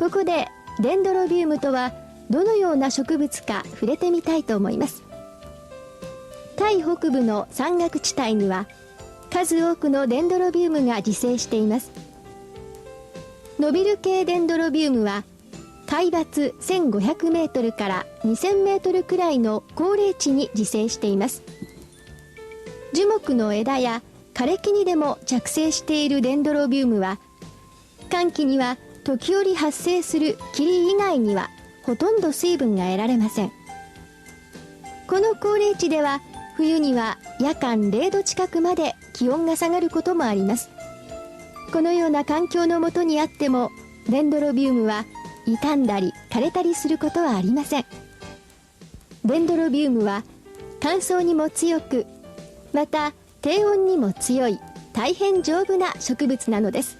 ここでデンドロビウムとはどのような植物か触れてみたいと思います。タイ北部の山岳地帯には数多くのデンドロビウムが自生しています。ノビル系デンドロビウムは海抜1500メートルから2000メートルくらいの高齢地に自生しています。樹木の枝や枯れ木にでも着生しているデンドロビウムは寒気には時折発生する霧以外にはほとんど水分が得られません。この高齢地では冬には夜間0度近くまで気温が下がることもあります。このような環境のもとにあってもデンドロビウムは傷んだり枯れたりすることはありません。デンドロビウムは乾燥にも強くまた低温にも強い大変丈夫な植物なのです。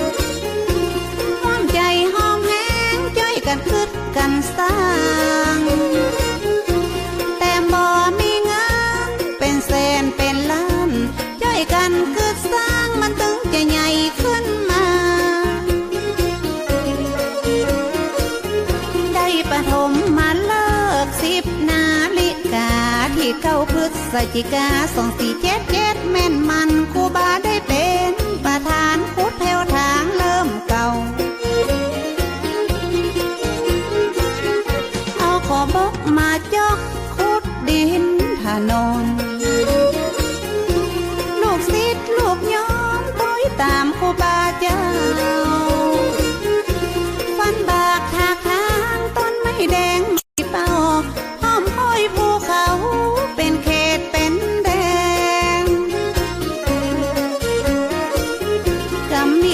เก้าพฤศจิกาสองสี่เจ็ดเจ็ดแม่นมันคูบาได้เป็นประธานพุทธแถวทางเริ่มเก่า เอาขอบกมาจอกคุดดินถนน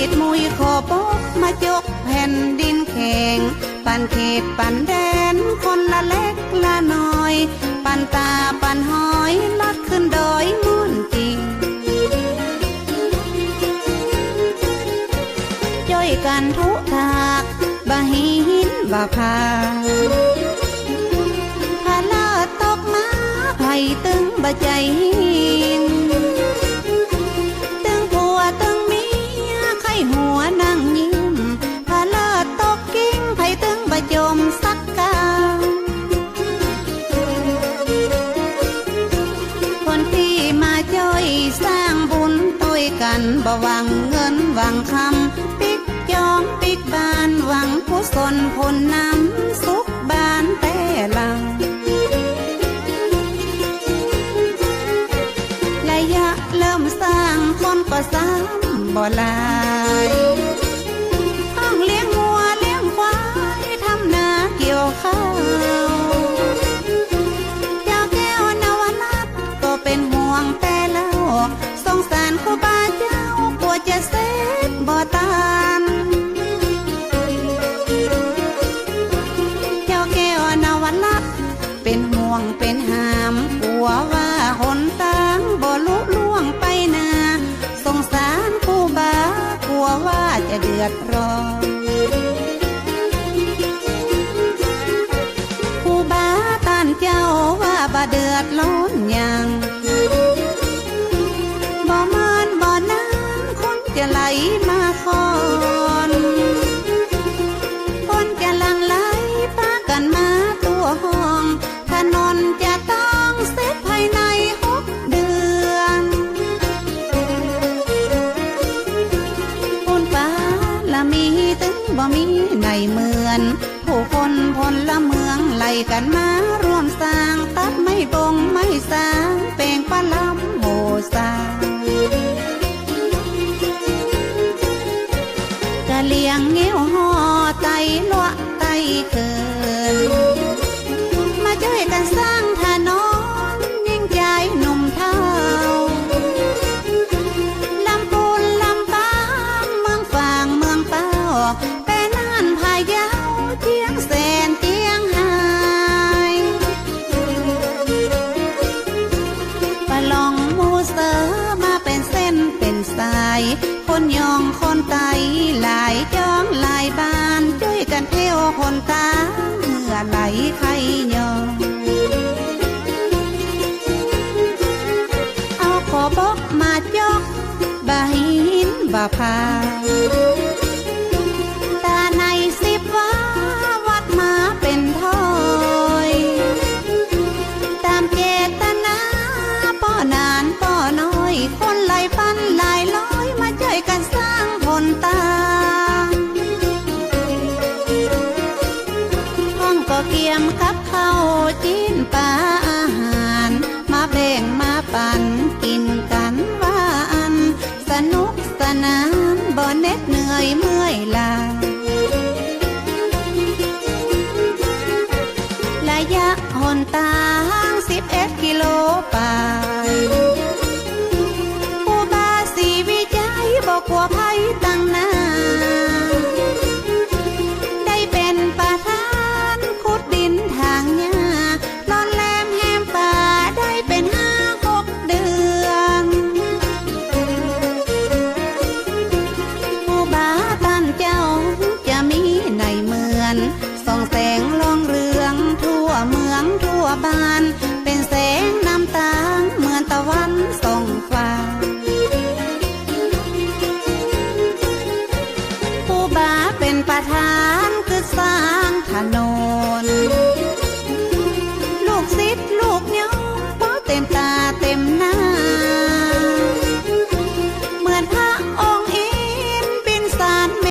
ดมุยขอปกมาจกแผ่นดินแข็งปันเขตปันแดนคนละเล็กละน้อย ปันตาปันหอยลัดขึ้นดอยมุ่นจริงจ้อยกันทุกทากบะหินบะพาพาลาตกมาไผ่ตึงบะใจ บ่หวังเงินหวังคำปิกยอมปิกบานหวังผู้สนผลนำสุขบานแต่ลังระยะเริ่มสร้างคนก็สร้างบ่ลา เดือดร้อน คนลละเมืองไล่กันมาร่วมสร้าง พาตาในสิบว่าวัดมาเป็นถอยตามเจตนาป้อนานป้อน้อย คนหลายพันหลายร้อยมาเจอกัน ยเมื่อยลาระยะหนตาห้างสิบเอ็ดกิโลป่า Shalom.